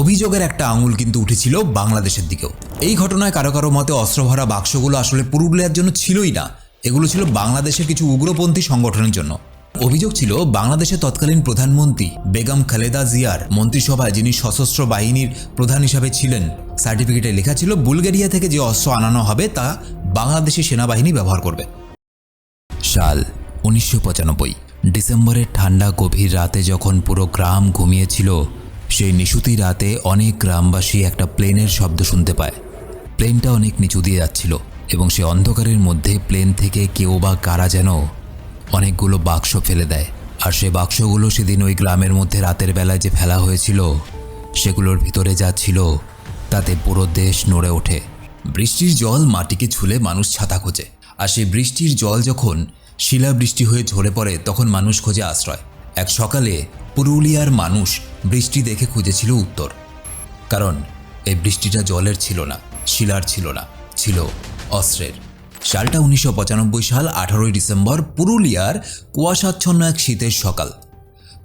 অভিযোগের একটা আঙুল কিন্তু উঠেছিল বাংলাদেশের দিকেও। এই ঘটনায় কারও কারও মতে অস্ত্রভরা বাক্সগুলো আসলে পুরুলিয়ার জন্য ছিলই না। এগুলো ছিল বাংলাদেশের কিছু উগ্রপন্থী সংগঠনের জন্য। অভিযোগ ছিল বাংলাদেশের তৎকালীন প্রধানমন্ত্রী বেগম খালেদা জিয়ার মন্ত্রিসভায় যিনি সশস্ত্র বাহিনীর প্রধান হিসাবে ছিলেন, সার্টিফিকেটে লেখা ছিল, বুলগেরিয়া থেকে যে অস্ত্র আনানো হবে তা বাংলাদেশি সেনাবাহিনী ব্যবহার করবে। সাল উনিশশো পঁচানব্বই, ডিসেম্বরের ঠান্ডা গভীর রাতে যখন পুরো গ্রাম ঘুমিয়েছিল সেই নিশুতি রাতে অনেক গ্রামবাসী একটা প্লেনের শব্দ শুনতে পায়। প্লেনটা অনেক নিচু দিয়ে যাচ্ছিল এবং সে অন্ধকারের মধ্যে প্লেন থেকে কেউ বা কারা যেন অনেকগুলো বাক্স ফেলে দেয়। আর সে বাক্সগুলো সেদিন ওই গ্রামের মধ্যে রাতের বেলায় যে ফেলা হয়েছিল, সেগুলোর ভিতরে যা ছিল, তাতে পুরো দেশ নড়ে ওঠে। বৃষ্টির জল মাটিকে ছুলে মানুষ ছাতা খোঁজে। আর সেই বৃষ্টির জল যখন শিলাবৃষ্টি হয়ে ঝরে পড়ে, তখন মানুষ খোঁজে আশ্রয়। এক সকালে পুরুলিয়ার মানুষ বৃষ্টি দেখে খুঁজেছিল উত্তর। কারণ এই বৃষ্টিটা জলের ছিল না, শিলার ছিল না, ছিল অস্ত্রের। সালটা উনিশশো পঁচানব্বই সাল, আঠারোই ডিসেম্বর, পুরুলিয়ার কুয়াশাচ্ছন্ন এক শীতের সকাল।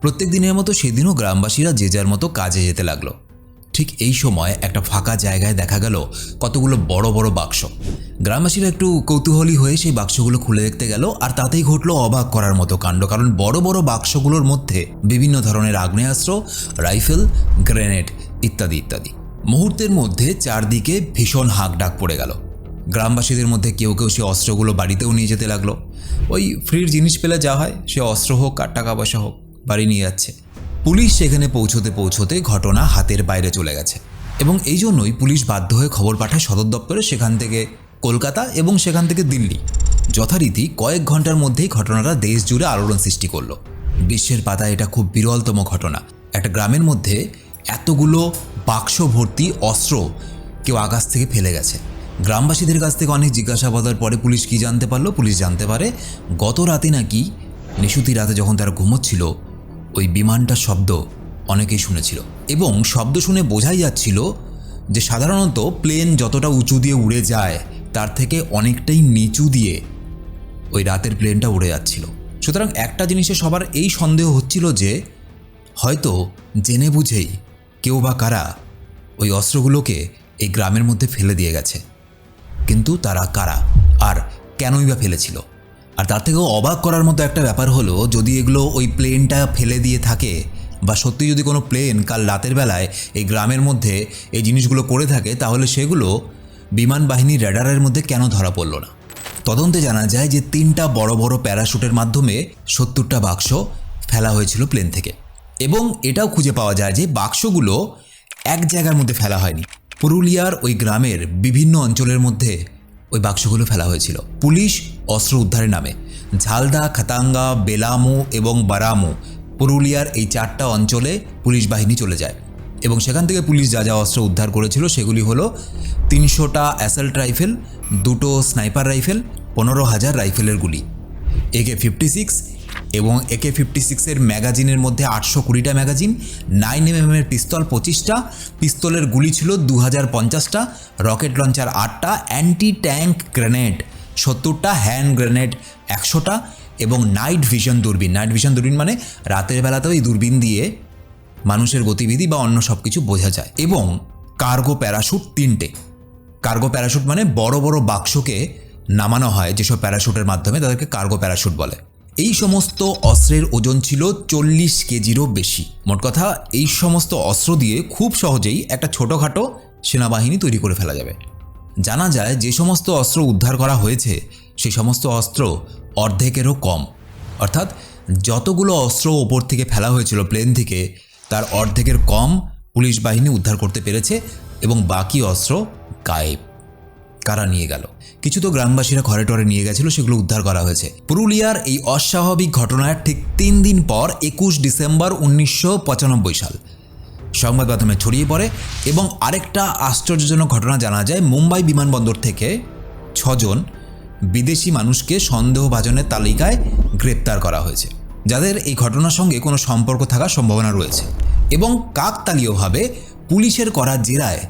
প্রত্যেক দিনের মতো সেদিনও গ্রামবাসীরা যে যার মতো কাজে যেতে লাগল। ঠিক এই সময় একটা ফাঁকা জায়গায় দেখা গেল কতগুলো বড় বড় বাক্স। গ্রামবাসীরা একটু কৌতূহলী হয়ে সেই বাক্সগুলো খুলে দেখতে গেল আর তাতেই ঘটলো অবাক করার মতো কাণ্ড, কারণ বড় বড় বাক্সগুলোর মধ্যে বিভিন্ন ধরনের আগ্নেয়াস্ত্র, রাইফেল, গ্রেনেড ইত্যাদি ইত্যাদি। মুহূর্তের মধ্যে চারদিকে ভীষণ হাঁক ডাক পড়ে গেল। গ্রামবাসীদের মধ্যে কেউ কেউ সে অস্ত্রগুলো বাড়িতেও নিয়ে যেতে লাগল। ওই ফ্রির জিনিস পেলে যা হয়, সে অস্ত্র হোক আর টাকা পয়সা হোক, বাড়ি নিয়ে যাচ্ছে। পুলিশ সেখানে পৌঁছতে পৌঁছতে ঘটনা হাতের বাইরে চলে গেছে। এবং এই জন্যই পুলিশ বাধ্য হয়ে খবর পাঠায় সদর দপ্তরে, সেখান থেকে কলকাতা এবং সেখান থেকে দিল্লি। যথারীতি কয়েক ঘণ্টার মধ্যেই ঘটনাটা দেশ জুড়ে আলোড়ন সৃষ্টি করল। বিশ্বের পাতায় এটা খুব বিরলতম ঘটনা। একটা গ্রামের মধ্যে এতগুলো বাক্স ভর্তি অস্ত্র কেউ আকাশ থেকে ফেলে গেছে। গ্রামবাসীদের কাছ থেকে অনেক জিজ্ঞাসাবাদের পরে পুলিশ কি জানতে পারল? পুলিশ জানতে পারে, গত রাতে নাকি নিশুতি রাতে যখন তারা ঘুমোচ্ছিল ওই বিমানটার শব্দ অনেকেই শুনেছিল এবং শব্দ শুনে বোঝাই যাচ্ছিল যে সাধারণত প্লেন যতটা উঁচু দিয়ে উড়ে যায়, তার থেকে অনেকটাই নিচু দিয়ে ওই রাতের প্লেনটা উড়ে যাচ্ছিল। সুতরাং একটা জিনিসে সবার এই সন্দেহ হচ্ছিল যে হয়তো জেনে বুঝেই কেউ বা কারা ওই অস্ত্রগুলোকে এই গ্রামের মধ্যে ফেলে দিয়ে গেছে। কিন্তু তারা কারা? আর কেনই বা ফেলেছিল? আর তার থেকেও অবাক করার মতো একটা ব্যাপার হলো, যদি এগুলো ওই প্লেনটা ফেলে দিয়ে থাকে, বা সত্যি যদি কোনো প্লেন কাল রাতের বেলায় এই গ্রামের মধ্যে এই জিনিসগুলো করে থাকে, তাহলে সেগুলো বিমান বাহিনীর র্যাডারের মধ্যে কেন ধরা পড়ল না? তদন্তে জানা যায় যে তিনটা বড় বড় প্যারাশুটের মাধ্যমে সত্তরটা বাক্স ফেলা হয়েছিল প্লেন থেকে। এবং এটাও খুঁজে পাওয়া যায় যে বাক্সগুলো এক জায়গার মধ্যে ফেলা হয়নি। পুরুলিয়ার ওই গ্রামের বিভিন্ন অঞ্চলের মধ্যে ওই বাক্সগুলো ফেলা হয়েছিল। পুলিশ অস্ত্র উদ্ধারের নামে। ঝালদা, খাতাঙ্গা, বেলামু এবং বারামু পুরুলিয়ার এই চারটা অঞ্চলে পুলিশ বাহিনী চলে যায় এবং সেখান থেকে পুলিশ যা যা অস্ত্র উদ্ধার করেছিল সেগুলি হলো তিনশোটা অ্যাসাল্ট রাইফেল, দুটো স্নাইপার রাইফেল, পনেরো হাজার রাইফেলের গুলি। একে ফিফটি সিক্স এবং একে ফিফটি সিক্সের ম্যাগাজিনের মধ্যে আটশো কুড়িটা ম্যাগাজিন নাইন এম এর পিস্তল পঁচিশটা, পিস্তলের গুলি ছিল দু হাজার পঞ্চাশটা, রকেট লঞ্চার আটটা অ্যান্টি ট্যাঙ্ক গ্রেনেড সত্তরটা হ্যান্ড গ্রেনেড একশোটা এবং নাইট ভিশন দূরবীন। নাইট ভিশন দূরবীন মানে রাতের বেলাতেও এই দূরবীন দিয়ে মানুষের গতিবিধি বা অন্য সব কিছু বোঝা যায়। এবং কার্গো প্যারাশুট তিনটে। কার্গো প্যারাশুট মানে বড় বড় বাক্সকে নামানো হয়, যেসব প্যারাশুটের মাধ্যমে তাদেরকে কার্গো প্যারাশুট বলে। এই সমস্ত অস্ত্রের ওজন ছিল চল্লিশ কেজিরও বেশি। মোট কথা, এই সমস্ত অস্ত্র দিয়ে খুব সহজেই একটা ছোটোখাটো সেনাবাহিনী তৈরি করে ফেলা যাবে। জানা যায়, যে সমস্ত অস্ত্র উদ্ধার করা হয়েছে সেই সমস্ত অস্ত্র অর্ধেকেরও কম। অর্থাৎ, যতগুলো অস্ত্র ওপর থেকে ফেলা হয়েছিল প্লেন থেকে, তার অর্ধেকের কম পুলিশ বাহিনী উদ্ধার করতে পেরেছে এবং বাকি অস্ত্র গায়েব। কারা নিয়ে গেল? কিছু তো গ্রামবাসীরা ঘরে টরে নিয়ে গেছিল, সেগুলো উদ্ধার করা হয়েছে। পুরুলিয়ার এই অস্বাভাবিক ঘটনার ঠিক তিন দিন পর একুশ ডিসেম্বর উনিশশো পঁচানব্বই সাল। সংবাদ মাধ্যমে ছড়িয়ে পড়ে এবং আরেকটা আশ্চর্যজনক ঘটনা জানা যায়। মুম্বাই বিমানবন্দর থেকে ছজন বিদেশি মানুষকে সন্দেহভাজনের তালিকায় গ্রেপ্তার করা হয়েছে, যাদের এই ঘটনার সঙ্গে কোনো সম্পর্ক থাকার সম্ভাবনা রয়েছে এবং কাকতালীয়ভাবে পুলিশের করা জেরায়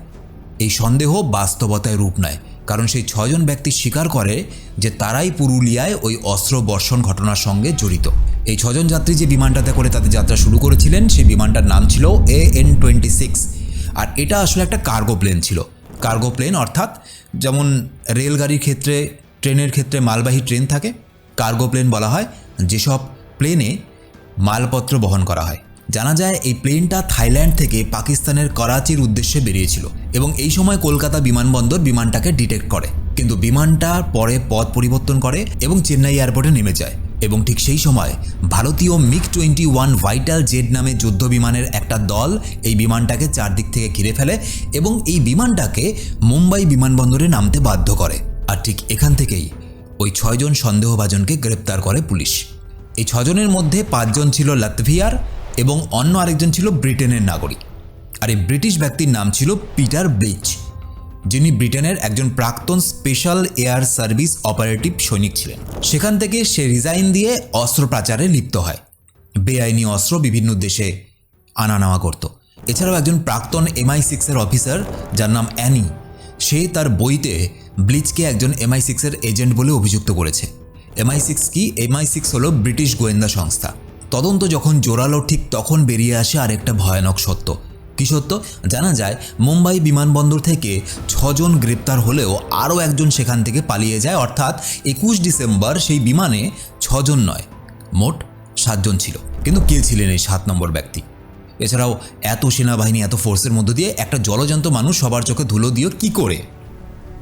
এই সন্দেহ বাস্তবতায় রূপ নেয়। কারণ সেই ছজন ব্যক্তি স্বীকার করে যে তারাই পুরুলিয়ায় ওই অস্ত্র বর্ষণ ঘটনার সঙ্গে জড়িত। এই ছজন যাত্রী যে বিমানটাতে করে তাদের যাত্রা শুরু করেছিলেন, সেই বিমানটার নাম ছিল এ এন টোয়েন্টি সিক্স। আর এটা আসলে একটা কার্গো প্লেন ছিল। কার্গো প্লেন অর্থাৎ যেমন রেলগাড়ির ক্ষেত্রে, ট্রেনের ক্ষেত্রে মালবাহী ট্রেন থাকে, কার্গো প্লেন বলা হয়, যেসব প্লেনে মালপত্র বহন করা হয়। জানা যায় এই প্লেনটা থাইল্যান্ড থেকে পাকিস্তানের করাচির উদ্দেশ্যে বেরিয়েছিল এবং এই সময় কলকাতা বিমানবন্দর বিমানটাকে ডিটেক্ট করে। কিন্তু বিমানটা পরে পথ পরিবর্তন করে এবং চেন্নাই এয়ারপোর্টে নেমে যায়। এবং ঠিক সেই সময় ভারতীয় মিগ টোয়েন্টি ওয়ান ভাইটাল জেড নামে যুদ্ধ বিমানের একটা দল এই বিমানটাকে চারদিক থেকে ঘিরে ফেলে এবং এই বিমানটাকে মুম্বাই বিমানবন্দরে নামতে বাধ্য করে। আর ঠিক এখান থেকেই ওই ছয়জন সন্দেহভাজনকে গ্রেপ্তার করে পুলিশ। এই ছজনের মধ্যে পাঁচজন ছিল লাতভিয়ার এবং অন্য আরেকজন ছিল ব্রিটেনের নাগরিক। আর এই ব্রিটিশ ব্যক্তির নাম ছিল পিটার ব্লিচ, যিনি ব্রিটেনের একজন প্রাক্তন স্পেশাল এয়ার সার্ভিস অপারেটিভ সৈনিক ছিলেন। সেখান থেকে সে রিজাইন দিয়ে অস্ত্র পাচারে লিপ্ত হয়। বেআইনি অস্ত্র বিভিন্ন দেশে আনা নেওয়া করত। এছাড়াও একজন প্রাক্তন এমআই সিক্সের অফিসার, যার নাম অ্যানি, সে তার বইতে ব্লিচকে একজন এমআই সিক্সের এজেন্ট বলে অভিযুক্ত করেছে। এমআই সিক্স কি? এমআই সিক্স হলো ব্রিটিশ গোয়েন্দা সংস্থা। তদন্ত যখন জোরালো, ঠিক তখন বেরিয়ে আসে আরেকটা ভয়ানক সত্য। কি সত্য? জানা যায়, মুম্বাই বিমানবন্দর থেকে ছজন গ্রেপ্তার হলেও আরও একজন সেখান থেকে পালিয়ে যায়, অর্থাৎ একুশ ডিসেম্বর সেই বিমানে ছজন নয়, মোট সাতজন ছিল। কিন্তু কে ছিলেন এই সাত নম্বর ব্যক্তি? এছাড়াও এত সেনাবাহিনী, এত ফোর্সের মধ্য দিয়ে একটা জলজন্ত মানুষ সবার চোখে ধুলো দিয়ে কি করে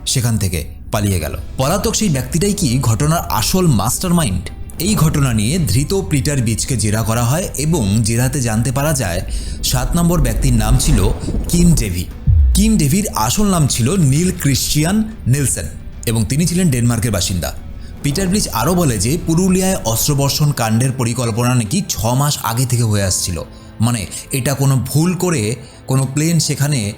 সেখান থেকে পালিয়ে গেল। পলাতক সেই ব্যক্তিটাই কি ঘটনার আসল মাস্টার মাইন্ড এই ঘটনা নিয়ে ধৃত পিটার বিচকে জেরা করা হয় এবং জেরাতে জানতে পারা যায়, সাত নম্বর ব্যক্তির নাম ছিল কিম ডেভি। কিম ডেভির আসল নাম ছিল নীল ক্রিশ্চিয়ান নিলসেন এবং তিনি ছিলেন ডেনমার্কের বাসিন্দা। পিটার ব্লিচ আরও বলে যে, পুরুলিয়ায় অস্ত্রবর্ষণ কাণ্ডের পরিকল্পনা নাকি ছ মাস আগে থেকে হয়ে আসছিল। মানে এটা কোনো ভুল করে কোনো প্লেন সেখানে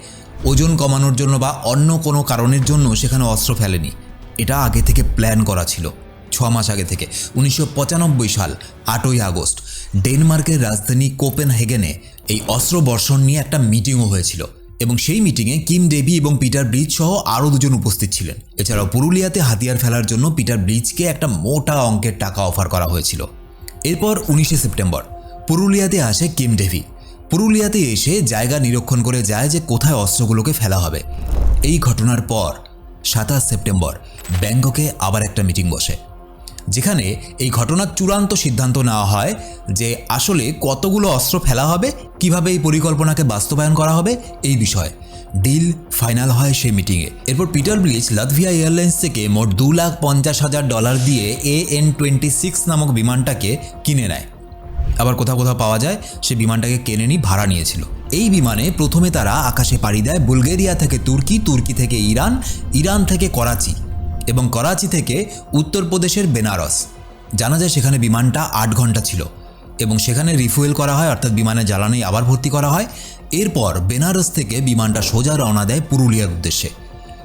ওজন কমানোর জন্য বা অন্য কোনো কারণের জন্য সেখানে অস্ত্র ফেলেনি। এটা আগে থেকে প্ল্যান করা ছিল। ছ মাস আগে থেকে, উনিশশো পঁচানব্বই সাল, আটই আগস্ট। ডেনমার্কের রাজধানী কোপেনহেগেনে এই অস্ত্র বর্ষণ নিয়ে একটা মিটিংও হয়েছিল এবং সেই মিটিংয়ে কিম ডেভি এবং পিটার ব্রিজ সহ আরও দুজন উপস্থিত ছিলেন। এছাড়াও পুরুলিয়াতে হাতিয়ার ফেলার জন্য পিটার ব্রিজকে একটা মোটা অঙ্কের টাকা অফার করা হয়েছিল। এরপর উনিশে সেপ্টেম্বর, পুরুলিয়াতে আসে কিম ডেভি। পুরুলিয়াতে এসে জায়গা নিরীক্ষণ করে যায় যে কোথায় অস্ত্রগুলোকে ফেলা হবে। এই ঘটনার পর সাতাশ সেপ্টেম্বর, ব্যাংককে আবার একটা মিটিং বসে। যেখানে এই ঘটনার চূড়ান্ত সিদ্ধান্ত নেওয়া হয় যে আসলে কতগুলো অস্ত্র ফেলা হবে, কীভাবে এই পরিকল্পনাকে বাস্তবায়ন করা হবে, এই বিষয়ে। ডিল ফাইনাল হয় সেই মিটিংয়ে। এরপর পিটার ব্লিচ লাতভিয়া এয়ারলাইন্স থেকে মোট দু লাখ পঞ্চাশ হাজার ডলার দিয়ে এ এন টোয়েন্টি সিক্স নামক বিমানটাকে কিনে নেয়। আবার কোথাও কোথাও পাওয়া যায়, সে বিমানটাকে কেনে নি ভাড়া নিয়েছিল। এই বিমানে প্রথমে তারা আকাশে পাড়ি দেয় বুলগেরিয়া থেকে তুর্কি তুর্কি থেকে ইরান ইরান থেকে করাচি। এবং করাচি থেকে উত্তরপ্রদেশের বেনারস। জানা যায় সেখানে বিমানটা আট ঘণ্টা ছিল এবং সেখানে রিফুয়েল করা হয়, অর্থাৎ বিমানে জ্বালানি আবার ভর্তি করা হয়। এরপর বেনারস থেকে বিমানটা সোজা রওনা দেয় পুরুলিয়ার উদ্দেশ্যে।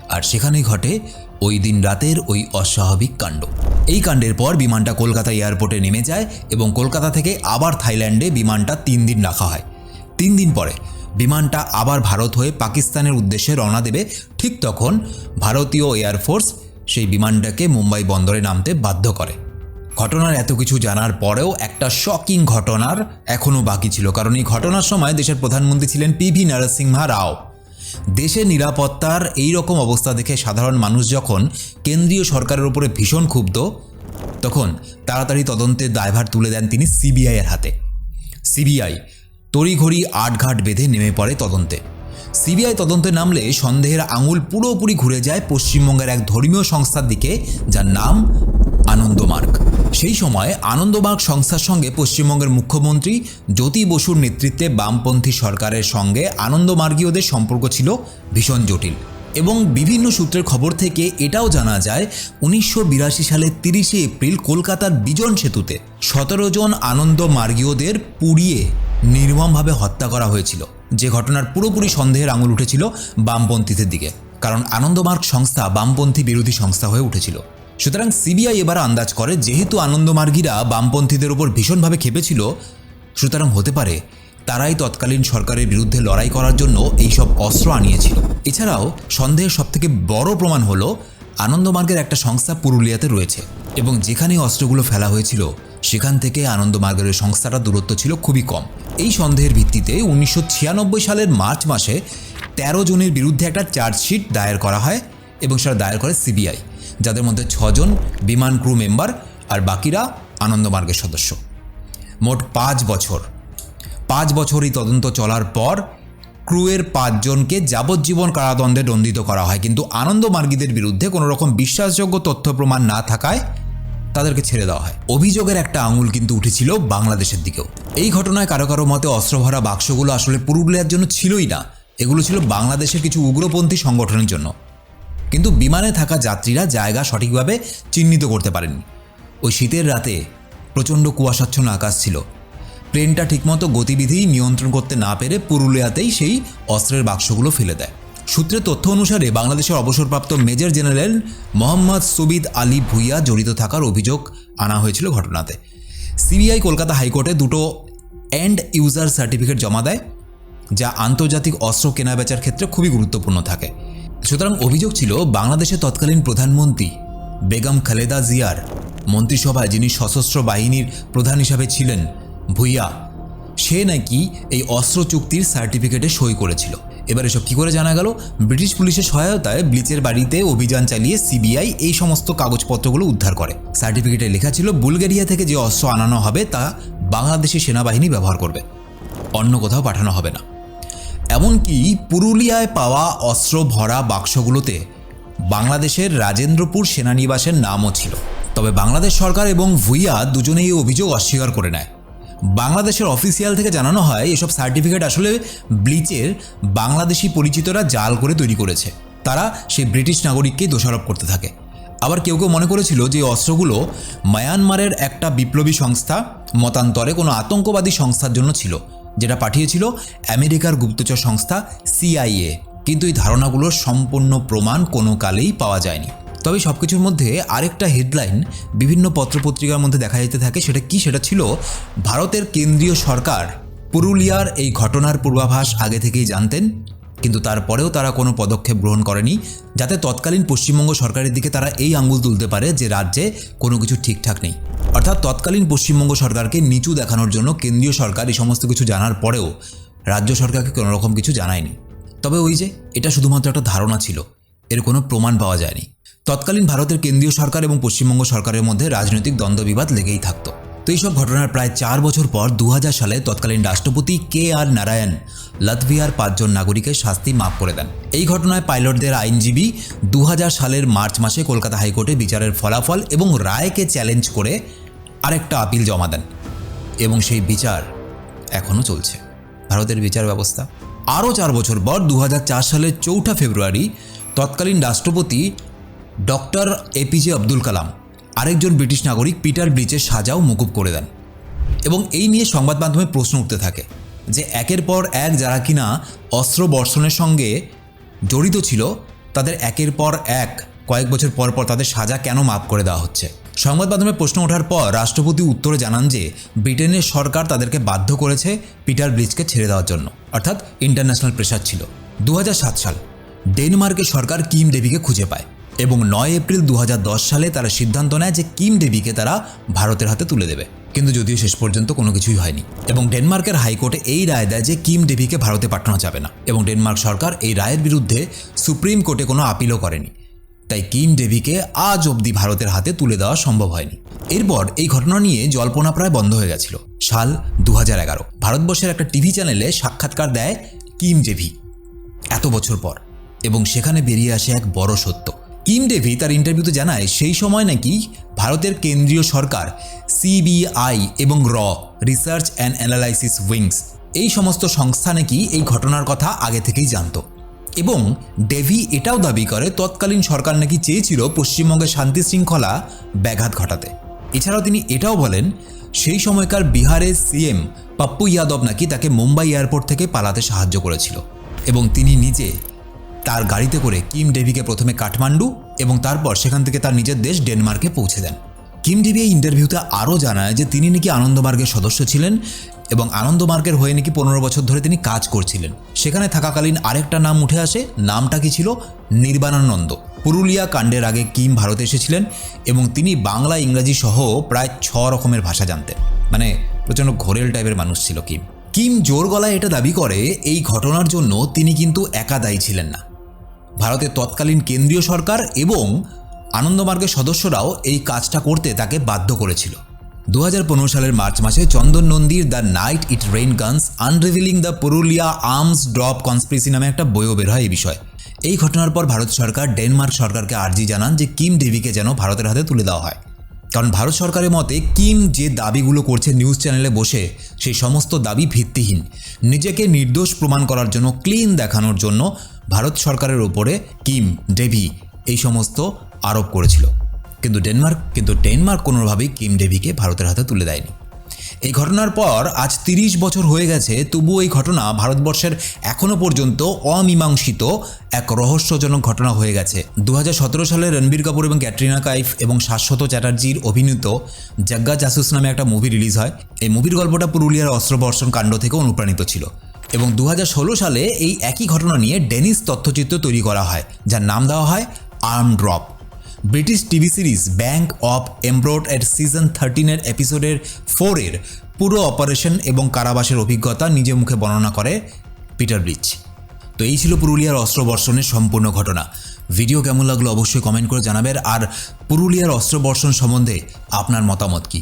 আর সেখানেই ঘটে ওই দিন রাতের ওই অস্বাভাবিক কাণ্ড। এই কাণ্ডের পর বিমানটা কলকাতা এয়ারপোর্টে নেমে যায় এবং কলকাতা থেকে আবার থাইল্যান্ডে বিমানটা তিন দিন রাখা হয়। তিন দিন পরে বিমানটা আবার ভারত হয়ে পাকিস্তানের উদ্দেশ্যে রওনা দেবে। ঠিক তখন ভারতীয় এয়ারফোর্স সেই বিমানটাকে মুম্বাই বন্দরে নামতে বাধ্য করে। ঘটনার এত কিছু জানার পরেও একটা শকিং ঘটনার এখনও বাকি ছিল, কারণ এই ঘটনার সময় দেশের প্রধানমন্ত্রী ছিলেন পি ভি নরসিংহা রাও। দেশের নিরাপত্তার এই রকম অবস্থা দেখে সাধারণ মানুষ যখন কেন্দ্রীয় সরকারের উপরে ভীষণ ক্ষুব্ধ, তখন তাড়াতাড়ি তদন্তের দায়ভার তুলে দেন তিনি সিবিআইয়ের হাতে। সিবিআই তড়িঘড়ি আটঘাট বেঁধে নেমে পড়ে তদন্তে। সিবিআই তদন্তে নামলে সন্দেহের আঙুল পুরোপুরি ঘুরে যায় পশ্চিমবঙ্গের এক ধর্মীয় সংস্থার দিকে, যার নাম আনন্দমার্গ। সেই সময় আনন্দমার্গ সংস্থার সঙ্গে পশ্চিমবঙ্গের মুখ্যমন্ত্রী জ্যোতি বসুর নেতৃত্বে বামপন্থী সরকারের সঙ্গে আনন্দমার্গীয়দের সম্পর্ক ছিল ভীষণ জটিল এবং বিভিন্ন সূত্রের খবর থেকে এটাও জানা যায়, উনিশশো বিরাশি সালের তিরিশে এপ্রিল কলকাতার বিজন সেতুতে সতেরো জন আনন্দ মার্গীয়দের পুড়িয়ে নির্মমভাবে হত্যা করা হয়েছিল। যে ঘটনার পুরোপুরি সন্দেহের আঙুল উঠেছিল বামপন্থীদের দিকে। কারণ আনন্দমার্গ সংস্থা বামপন্থী বিরোধী সংস্থা হয়ে উঠেছিল। সুতরাং সিবিআই এবার আন্দাজ করে, যেহেতু আনন্দমার্গীরা বামপন্থীদের উপর ভীষণভাবে খেপেছিল, সুতরাং হতে পারে তারাই তৎকালীন সরকারের বিরুদ্ধে লড়াই করার জন্য এইসব অস্ত্র আনিয়েছিল। এছাড়াও সন্দেহের সবথেকে বড় প্রমাণ হলো, আনন্দমার্গের একটা সংস্থা পুরুলিয়াতে রয়েছে এবং যেখানে অস্ত্রগুলো ফেলা হয়েছিল, সেখান থেকে আনন্দমার্গের ওই সংস্থাটার দূরত্ব ছিল খুবই কম। এই সন্দেহের ভিত্তিতে উনিশশো ছিয়ানব্বই সালের মার্চ মাসে তেরো জনের বিরুদ্ধে একটা চার্জশিট দায়ের করা হয় এবং সেটা দায়ের করে সিবিআই, যাদের মধ্যে ছজন বিমান ক্রু মেম্বার আর বাকিরা আনন্দমার্গের সদস্য। মোট পাঁচ বছর। পাঁচ বছর এই তদন্ত চলার পর ক্রুয়ের পাঁচজনকে যাবজ্জীবন কারাদণ্ডে দণ্ডিত করা হয়। কিন্তু আনন্দমার্গীদের বিরুদ্ধে কোনো রকম বিশ্বাসযোগ্য তথ্য প্রমাণ না থাকায় তাদেরকে ছেড়ে দেওয়া হয়। অভিযোগের একটা আঙুল কিন্তু উঠেছিল বাংলাদেশের দিকেও। এই ঘটনায় কারও কারও মতে অস্ত্রভরা বাক্সগুলো আসলে পুরুলিয়ার জন্য ছিলই না। এগুলো ছিল বাংলাদেশের কিছু উগ্রপন্থী সংগঠনের জন্য। কিন্তু বিমানে থাকা যাত্রীরা জায়গা সঠিকভাবে চিহ্নিত করতে পারেননি। ওই শীতের রাতে প্রচণ্ড কুয়াশাচ্ছন্ন আকাশ ছিল। প্লেনটা ঠিকমতো গতিবিধি নিয়ন্ত্রণ করতে না পেরে পুরুলিয়াতেই সেই অস্ত্রের বাক্সগুলো ফেলে দেয়। সূত্রের তথ্য অনুসারে বাংলাদেশের অবসরপ্রাপ্ত মেজর জেনারেল মোহাম্মদ সুবিদ আলী ভুইয়া জড়িত থাকার অভিযোগ আনা হয়েছিল ঘটনাতে। সিবিআই কলকাতা হাইকোর্টে দুটো এন্ড ইউজার সার্টিফিকেট জমা দেয়, যা আন্তর্জাতিক অস্ত্র কেনাবেচার ক্ষেত্রে খুবই গুরুত্বপূর্ণ থাকে। সুতরাং অভিযোগ ছিল, বাংলাদেশের তৎকালীন প্রধানমন্ত্রী বেগম খালেদা জিয়ার মন্ত্রিসভায় যিনি সশস্ত্র বাহিনীর প্রধান হিসাবে ছিলেন ভুইয়া, সে নাকি এই অস্ত্র চুক্তির সার্টিফিকেটে সই করেছিল। এবার এসব কী করে জানা গেল? ব্রিটিশ পুলিশের সহায়তায় ব্লিচের বাড়িতে অভিযান চালিয়ে সিবিআই এই সমস্ত কাগজপত্রগুলো উদ্ধার করে। সার্টিফিকেটে লেখা ছিল, বুলগেরিয়া থেকে যে অস্ত্র আনানো হবে, তা বাংলাদেশি সেনাবাহিনী ব্যবহার করবে। অন্য কোথাও পাঠানো হবে না। এমনকি পুরুলিয়ায় পাওয়া অস্ত্র ভরা বাক্সগুলোতে বাংলাদেশের রাজেন্দ্রপুর সেনানিবাসের নামও ছিল। তবে বাংলাদেশ সরকার এবং ভুইয়া দুজনেই অভিযোগ অস্বীকার করে নেয়। বাংলাদেশের অফিসিয়াল থেকে জানানো হয়, এসব সার্টিফিকেট আসলে ব্লিচের বাংলাদেশি পরিচিতরা জাল করে তৈরি করেছে। তারা সেই ব্রিটিশ নাগরিককেই দোষারোপ করতে থাকে। আবার কেউ কেউ মনে করেছিল যে অস্ত্রগুলো মায়ানমারের একটা বিপ্লবী সংস্থা, মতান্তরে কোনো আতঙ্কবাদী সংস্থার জন্য ছিল, যেটা পাঠিয়েছিল আমেরিকার গুপ্তচর সংস্থা সিআইএ কিন্তু এই ধারণাগুলোর সম্পূর্ণ প্রমাণ কোনো কালেই পাওয়া যায়নি। তবে সব কিছুর মধ্যে আরেকটা হেডলাইন বিভিন্ন পত্রপত্রিকার মধ্যে দেখা যেতে থাকে, সেটা কি? সেটা ছিল ভারতের কেন্দ্রীয় সরকার পুরুলিয়ার এই ঘটনার পূর্বাভাস আগে থেকেই জানতেন, কিন্তু তারপরেও তারা কোনো পদক্ষেপ গ্রহণ করেনি, যাতে তৎকালীন পশ্চিমবঙ্গ সরকারের দিকে তারা এই আঙ্গুল তুলতে পারে যে রাজ্যে কোনো কিছু ঠিকঠাক নেই। অর্থাৎ তৎকালীন পশ্চিমবঙ্গ সরকারকে নিচু দেখানোর জন্য কেন্দ্রীয় সরকার এই সমস্ত কিছু জানার পরেও রাজ্য সরকারকে কোনো রকম কিছু জানায়নি। তবে ওই যে, এটা শুধুমাত্র একটা ধারণা ছিল, এর কোনো প্রমাণ পাওয়া যায়নি। তৎকালীন ভারতের কেন্দ্রীয় সরকার এবং পশ্চিমবঙ্গ সরকারের মধ্যে রাজনৈতিক দ্বন্দ্ববিবাদ লেগেই থাকতো। তো এইসব ঘটনার প্রায় চার বছর পর দু হাজার সালে তৎকালীন রাষ্ট্রপতি কে আর নারায়ণ লাতভিয়ার পাঁচজন নাগরিকের শাস্তি মাফ করে দেন। এই ঘটনায় পাইলটদের আইনজীবী দু হাজার সালের মার্চ মাসে কলকাতা হাইকোর্টে বিচারের ফলাফল এবং রায়কে চ্যালেঞ্জ করে আরেকটা আপিল জমা দেন এবং সেই বিচার এখনও চলছে। ভারতের বিচার ব্যবস্থা। আরও চার বছর পর দু হাজার চার সালের চৌঠা ফেব্রুয়ারি তৎকালীন রাষ্ট্রপতি ডক্টর এপিজে আব্দুল কালাম, আরেকজন ব্রিটিশ নাগরিক পিটার ব্রিচের সাজাও মুকুব করে দেন। এবং এই নিয়ে সংবাদ মাধ্যমে প্রশ্ন উঠতে থাকে যে একের পর এক যারা কিনা অস্ত্র বর্ষণের সঙ্গে জড়িত ছিল, তাদের একের পর এক, কয়েক বছর পর পর তাদের সাজা কেন মাফ করে দেওয়া হচ্ছে? সংবাদ মাধ্যমে প্রশ্ন ওঠার পর রাষ্ট্রপতি উত্তরে জানান যে ব্রিটেনের সরকার তাদেরকে বাধ্য করেছে পিটার ব্রিজকে ছেড়ে দেওয়ার জন্য, অর্থাৎ ইন্টারন্যাশনাল প্রেশার ছিল। দু হাজার সাত সাল ডেনমার্কের সরকার কিম ডেভিকে খুঁজে পায়। এবং নয় এপ্রিল দু হাজার দশ সালে তারা সিদ্ধান্ত নেয় যে কিম ডেভিকে তারা ভারতের হাতে তুলে দেবে। কিন্তু যদিও শেষ পর্যন্ত কোনো কিছুই হয়নি। এবং ডেনমার্কের হাইকোর্টে এই রায় দেয় যে কিম ডেভিকে ভারতে পাঠানো যাবে না। এবং ডেনমার্ক সরকার এই রায়ের বিরুদ্ধে সুপ্রিম কোর্টে কোনো আপিলও করেনি। তাই কিম ডেভিকে আজ অবধি ভারতের হাতে তুলে দেওয়া সম্ভব হয়নি। এরপর এই ঘটনা নিয়ে জল্পনা প্রায় বন্ধ হয়ে গেছিল। সাল দু এগারো। ভারতবর্ষের একটা টিভি চ্যানেলে সাক্ষাৎকার দেয় কিম ডেভি। এত বছর পর। এবং সেখানে বেরিয়ে আসে এক বড় সত্য। কিম ডেভি তার ইন্টারভিউতে জানায়, সেই সময় নাকি ভারতের কেন্দ্রীয় সরকার সিবিআই এবং র রিসার্চ অ্যান্ড অ্যানালাইসিস উইংস এই সমস্ত সংস্থা নাকি এই ঘটনার কথা আগে থেকেই জানত। এবং ডেভি এটাও দাবি করে, তৎকালীন সরকার নাকি চেয়েছিল পশ্চিমবঙ্গের শান্তি শৃঙ্খলা ব্যাঘাত ঘটাতে। এছাড়াও তিনি এটাও বলেন, সেই সময়কার বিহারের সিএম পাপ্পু ইয়াদব নাকি তাকে মুম্বাই এয়ারপোর্ট থেকে পালাতে সাহায্য করেছিল। এবং তিনি নিজে তার গাড়িতে করে কিম ডেভিকে প্রথমে কাঠমান্ডু এবং তারপর সেখান থেকে তার নিজের দেশ ডেনমার্কে পৌঁছে দেন। কিম ডেভি এই ইন্টারভিউতে আরও জানায় যে তিনি নাকি আনন্দমার্গের সদস্য ছিলেন এবং আনন্দমার্গের হয়ে নাকি পনেরো বছর ধরে তিনি কাজ করছিলেন। সেখানে থাকাকালীন আরেকটা নাম উঠে আসে, নামটা কি ছিল? নির্বাণানন্দ। পুরুলিয়া কাণ্ডের আগে কিম ভারতে এসেছিলেন এবং তিনি বাংলা, ইংরাজি সহ প্রায় ছ রকমের ভাষা জানতেন। মানে প্রচণ্ড ঘোরেল টাইপের মানুষ ছিল কিম। কিম জোর গলায় এটা দাবি করে, এই ঘটনার জন্য তিনি কিন্তু একা দায়ী ছিলেন না। ভারতের তৎকালীন কেন্দ্রীয় সরকার এবং আনন্দমার্গের সদস্যরাও এই কাজটা করতে তাকে বাধ্য করেছিল। দু হাজার পনেরো সালের মার্চ মাসে Chandan নন্দীর the night it rain guns unravelling the Purulia arms drop conspiracy নামে একটা বইও বের হয় এই বিষয়ে। এই ঘটনার পর ভারত সরকার, ডেনমার্ক সরকারকে আর্জি জানান যে কিম ডেভিকে যেন ভারতের হাতে তুলে দেওয়া হয়। কারণ ভারত সরকারের মতে কিম যে দাবিগুলো করছে নিউজ চ্যানেলে বসে, সেই সমস্ত দাবি ভিত্তিহীন। নিজেকে নির্দোষ প্রমাণ করার জন্য, ক্লিন দেখানোর জন্য ভারত সরকারের ওপরে কিম, ডেভি এই সমস্ত আরোপ করেছিল। কিন্তু ডেনমার্ক কিন্তু ডেনমার্ক কোনোভাবেই কিম, ডেভিকে ভারতের হাতে তুলে দেয়নি। এই ঘটনার পর আজ তিরিশ বছর হয়ে গেছে, তবুও এই ঘটনা ভারতবর্ষের এখনও পর্যন্ত অমীমাংসিত এক রহস্যজনক ঘটনা হয়ে গেছে। দু হাজার সতেরো সালে রণবীর কাপুর এবং ক্যাটরিনা কাইফ এবং শাশ্বত চ্যাটার্জির অভিনীত জাগ্গা জাসুস নামে একটা মুভি রিলিজ হয়। এই মুভির গল্পটা পুরুলিয়ার অস্ত্রবর্ষণ কাণ্ড থেকে অনুপ্রাণিত ছিল। এবং দু হাজার ষোলো সালে এই একই ঘটনা নিয়ে ডেনিস তথ্যচিত্র তৈরি করা হয়, যার নাম দেওয়া হয় arm drop. British TV series banged up abroad এর সিজন থার্টিনের এপিসোডের ফোরের পুরো অপারেশন এবং কারাবাসের অভিজ্ঞতা নিজে মুখে বর্ণনা করে পিটার ব্রিচ তো এই ছিল পুরুলিয়ার অস্ত্রবর্ষণের সম্পূর্ণ ঘটনা। ভিডিও কেমন লাগল অবশ্যই কমেন্ট করে জানাবেন, আর পুরুলিয়ার অস্ত্রবর্ষণ সম্বন্ধে আপনার মতামত কী?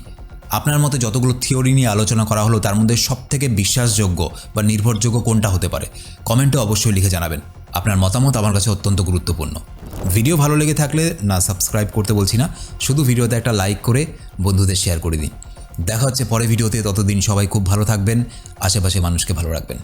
আপনার মতে যতগুলো থিওরি নিয়ে আলোচনা করা হলো, তার মধ্যে সবথেকে বিশ্বাসযোগ্য বা নির্ভরযোগ্য কোনটা হতে পারে? কমেন্টে অবশ্যই লিখে জানাবেন। আপনার মতামত আমার কাছে অত্যন্ত গুরুত্বপূর্ণ। ভিডিও ভালো লেগে থাকলে না সাবস্ক্রাইব করতে বলছি না, শুধু ভিডিওতে একটা লাইক করে বন্ধুদের শেয়ার করে দিন। দেখা হচ্ছে পরে ভিডিওতে, ততদিন সবাই খুব ভালো থাকবেন আশেপাশে মানুষকে ভালো রাখবেন।